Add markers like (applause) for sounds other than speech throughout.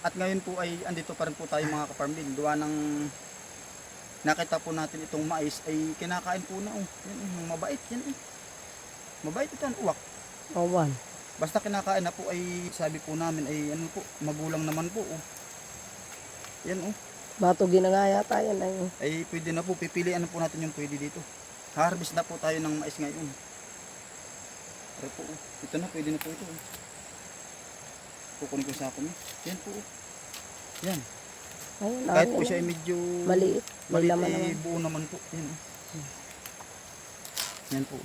At ngayon po ay andito pa rin po tayo mga kaparmlin. Gawa ng nakita po natin itong mais ay kinakain po na oh. Yan oh, mabait yan eh. Mabait ito ang uwak. Awan. Basta kinakain na po ay sabi po namin ay ano po, magulang naman po oh. Yan oh. Bato ginangaya tayo na yun. Ay pwede na po, pipilian na po natin yung pwede dito. Harvest na po tayo ng mais ngayon. Pero po, oh. ito na, pwede na po ito. Oh. Kukunin ko sa akin. Yan po. Yan. Ayun, Kahit ayun, po siya ay medyo Maliit. May maliit, laman eh, naman. buo naman po. Yan. oh. Yan po.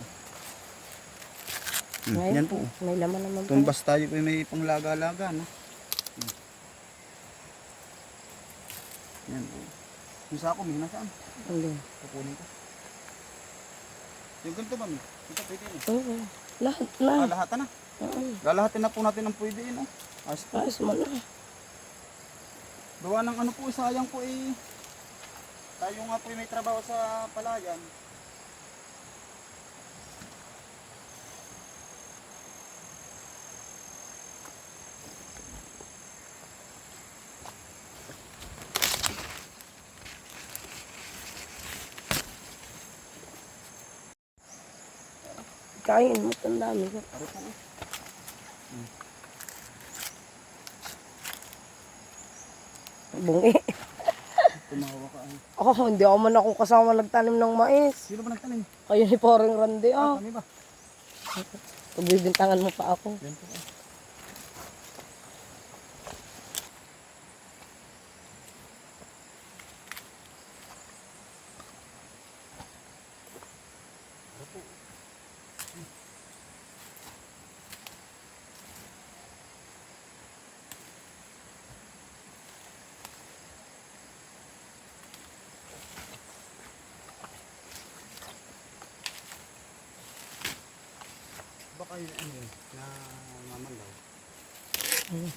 Hmm, Ngayon, Yan po. May laman naman po. Tumbas tayo po may panglaga-laga, no? Hmm. Yan po. Yung sako, may nasaan? Hindi. Kukunin ko. Yung ganito ba, may? Ito pwede na. Oo. Lahat Ah, na. lahat na. Oo. Lalahatin na po natin ang pwede, no? As po. Ayos mo na. Gawa ng ano po, sayang po eh. Tayo nga po may trabaho sa palayan. Kain mo. Ang dami ko. Ano po? Bungi. Tumawa ka. Ay. Ako, hindi ako man ako kasama nagtanim ng mais. Sino ba nagtanim? Kayo ni Poring Randy, Ah, ah. kami ba? Pagbibintangan mo pa ako. Yan po. Baka yun ano yun, na mamalaw. Hmm.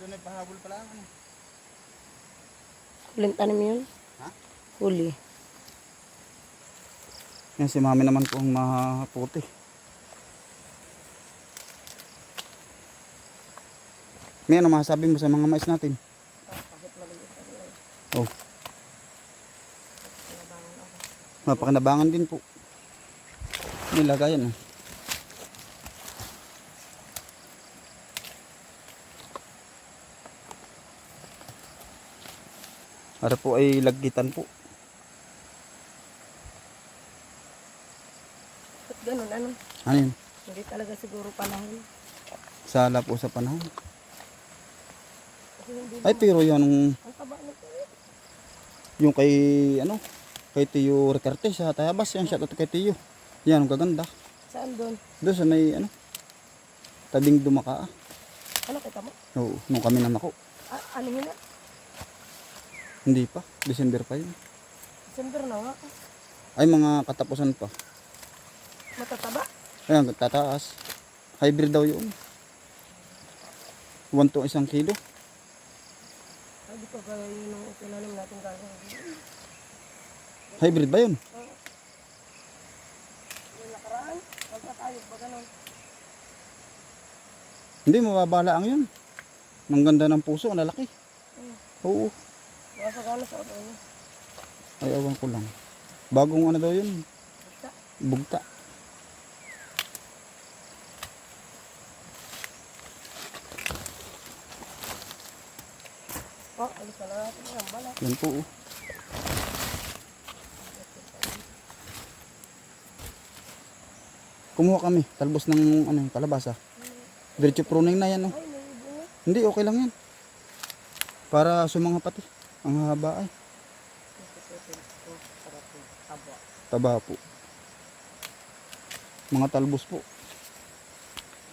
Doon ay pahabol pala ang ano. Huling tanim yun? Ha? Huli. Yan si mami naman po ang maputi. May ano masasabi mo sa mga mais natin? Oh. Mapakinabangan din po. Nilagayan ah. Para po ay laggitan po. Ba't ganun, ano? Ano yun? Hindi talaga siguro panahon. Sala po sa panahon. Ay pero eh. yung kay ano kay Tiyo Ricarte sa Tayabas yan shoutout kay Tiyo. Yan ang gaganda. Saan doon? Doon sa may ano tabing dumaka. ah. Ano kita mo? Oo, nung kami namako. Ah, ano yun na? Hindi pa, December pa yun. December na nga. Ay mga katapusan pa. Matataba. Ayan, tataas. Hybrid daw yun. 1 to isang kilo. Ko kaya yun yung tinanim natin gagawin. Hybrid ba yun? Yung nakaraan, magkatayog ba ganun? Hindi, mababala ang yun. Ang ganda ng puso, ang lalaki. Oo, Nasa gana sa ano yun. ay awan ko lang. Bagong ano daw yun, Basta. bugta. Oh, alis na lang natin yung bala. Yan po. oh. Kumuha kami, talbos ng ano, kalabasa. Diretso pruning na yan. Oh. Hindi, okay lang yan. Para sumanga pati. Ang haba ay. Taba po. Mga talbos po.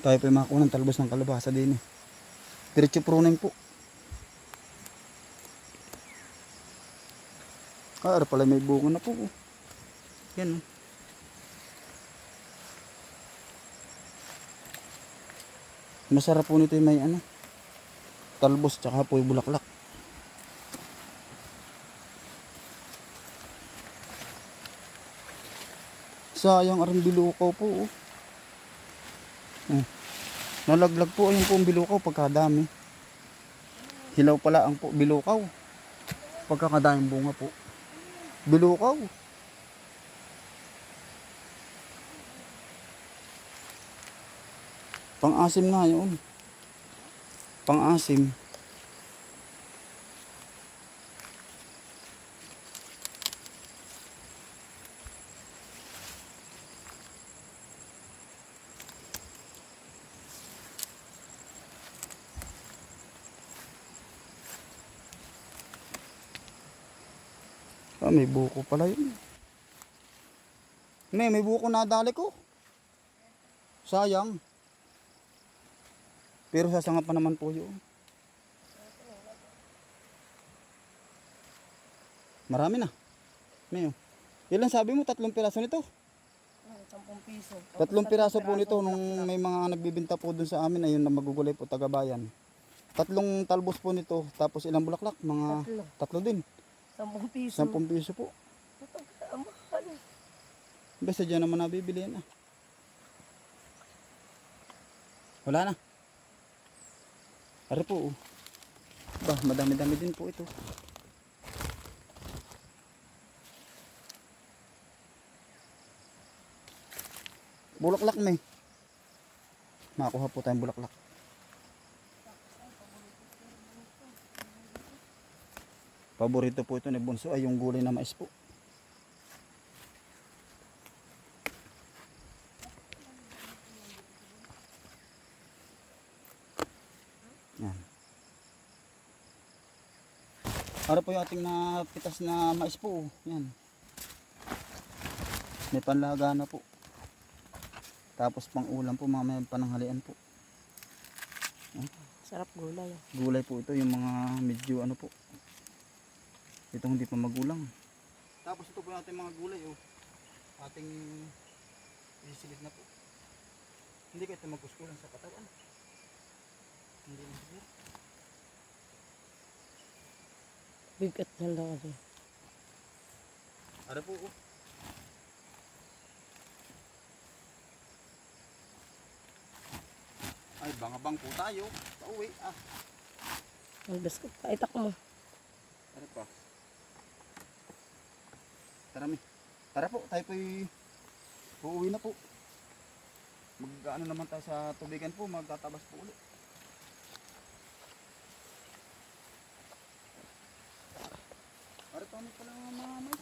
Tayo pa yung makakuha ng talbos ng kalabasa din eh. Diretso pruning po. Ah, pala may bunga na po. Yan. Oh. Masarap po nito yung may ano. Talbos tsaka po yung bulaklak. Sayang aring bilukaw po. Oh. Hmm. Nalaglag po ayun po ang bilukaw pagkadami. Hilaw pala ang po bilukaw. Pagkakadaming bunga po. Bilukaw. Pang-asim nga yun. Pang-asim. Ah, may buko pala yun. May, may buko na dali ko. Sayang. Pero sasanga pa naman po yun. Marami na. May, oh. Ilan sabi mo? Tatlong piraso nito? 10 piso. Tatlong piraso po nito nung may mga nagbibinta po dun sa amin ayun na magugulay po tagabayan. Tatlong talbos po nito tapos ilang bulaklak? Mga Tatlo. tatlo din. 10 piso. Sampung piso po. Ang mahal. Basta dyan naman nabibili ah. Wala na. Ari po. oh. Bah, madami-dami din po ito. Bulaklak may. Makakuha po tayong bulaklak. Paborito po ito ni Bunso ay yung gulay na mais po. Yan. Para po yung ating napitas na mais po. Yan. May panlaga na po. Tapos pang ulam po, mga may pananghalian po. Sarap gulay. Gulay po ito, yung mga medyo ano po. Ito hindi pa magulang. Tapos ito po yung ating mga gulay oh. Ating isisilid na po. Hindi ka ito magkuskulan sa katawan. Hindi na siguro. Bigat na lang ako. Ara po oh. Ay, bangabang po tayo. Pauwi. Ah, Albas ko. Paitak mo. Tara pa. Tara mi. Tara po, tayo po'y uuwi na po. Mag ano naman tayo sa tubigan po, magtatabas po ulit. Para pa pala mga mais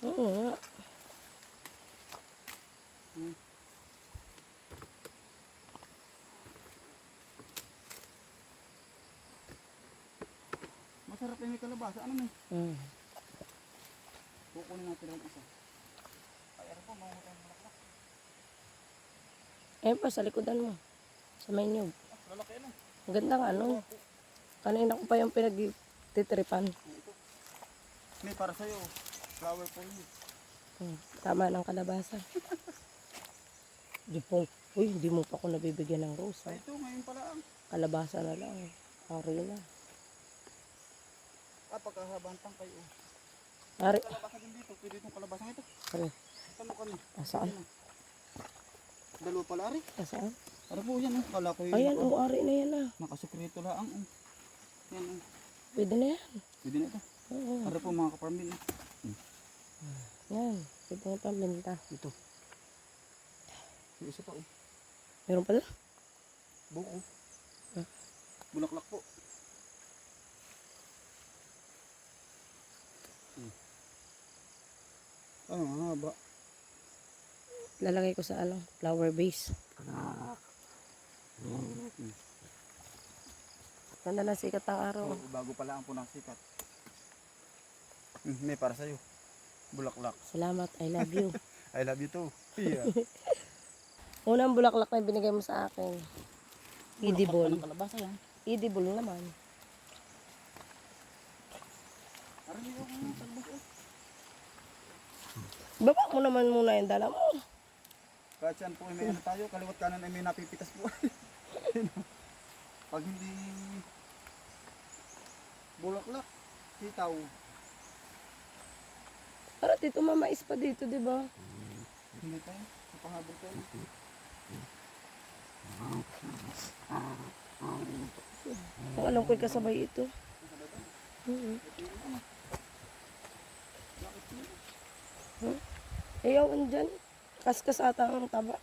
Oo nga. hmm. Masarap yung kalabasa. Ano may? Hmm. Kukunin natin ang isa. Ay, ano po, mga mga bulaklak. Ayun pa, sa likodan mo. Sa may nyug. Ah, lalaki ano. Ang ganda nga, ano. Kanina ko pa yung pinagtitripan. May para sa'yo. Flower for you. Hmm. Tama ng kalabasa. Di po. Uy, hindi mo pa ako nabibigyan ng rose. Ah. ito, ngayon pala ang. Kalabasa na lang. Ari na. Ah, pagkahabantang kayo. Ari. Pwede itong kalabasa ito. Ari. Tamo ka na. Nasaan? Dalawa pala, Ari. Nasaan? Para po yan, oh. Kala ko yung Ayan, naka, oh, ari na yan ah. nakasekreto lang. Oh. Yan, oh. Pwede na yan. Pwede na ito. Oo. Para po mga kaparmin. Yan. Pwede mo pambenta. Ito. Yung isa pa, oh. Meron pala? Buko. Ah. Bulaklak po. Ah, ang haba. Lalagay ko sa ano, flower base. Hmm. Ganda na sikat araw. Oo, bago pa lang po ng sikat. Hmm, may para sa'yo. Bulaklak. Salamat, I love you. (laughs) I love you too. Yeah. (laughs) Unang bulaklak na binigay mo sa akin. Edible. Ng kalabasa yan. Edible naman. Parang hindi ako ng talbos eh. Baba mo naman muna yung dala mo. Kahit saan po ay may ano tayo, kaliwat kanan ay may napipitas po. (laughs) Pag hindi bulaklak, sitaw. Para dito mamais pa dito, di ba? Hindi tayo. Napahabol tayo. Ang alam ko'y kasabay ito. Mm Hmm? Ayaw, andyan. Kaskas ata ang taba.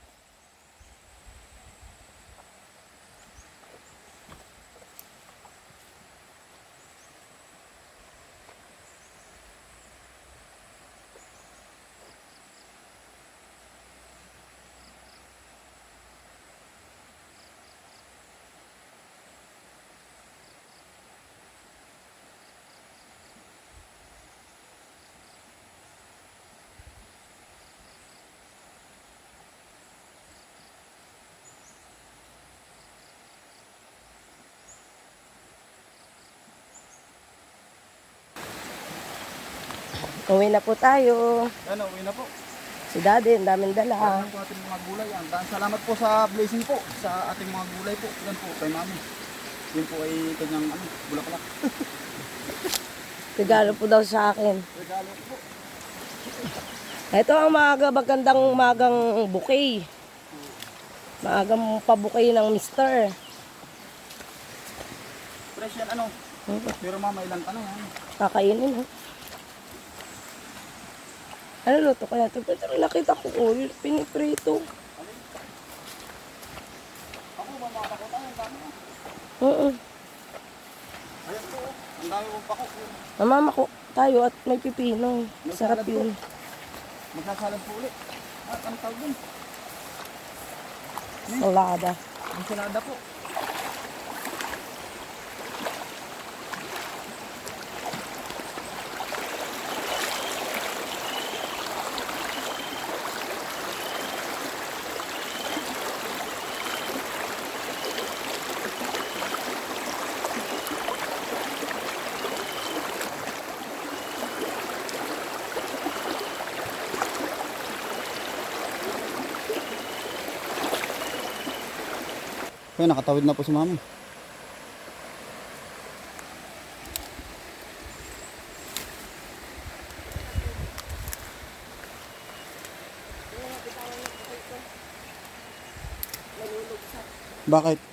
Uwi na po tayo. Ano, uwi na po. Si daddy, ang daming dala. Salamat po ating mga gulay. Ang salamat po sa blessing po sa ating mga gulay po. Yan po kay mami. Yun po ay kanyang ano, bulaklak. (laughs) Regalo po daw sa akin. Regalo po. Ito ang maaga magandang magang bouquet. Maagang pabukay ng mister. Fresh yan ano. Pero mama ilan pa na yan. Kakainin ha. Ano luto kaya ito? Pero nakita ko oil, piniprito. Ako mamakakot tayo. Ang dami na. Oo. Ayan po. Ang dami pong pako. Mamama ko tayo at may pipino. Sarap yun. Magsasalad po ulit. At ang tawag dun? Salada. Ensalada po. Kaya nakatawid na po si mami. Bakit?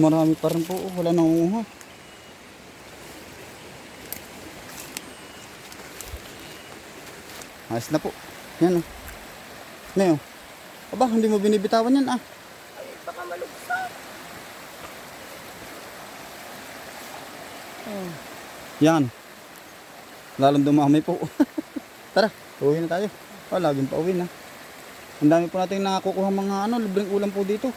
Marami pa rin po. oh. Wala nang umuha. Ayos na po. Yan o. Ano yun? Aba, hindi mo binibitawan yan ah. Baka malugsak. Hmm. Yan. Lalong dumami po. (laughs) Tara, uwi na tayo. Oh, laging pa uwi na. Ang dami po natin nakakukuha mga ano, libreng ulam po dito.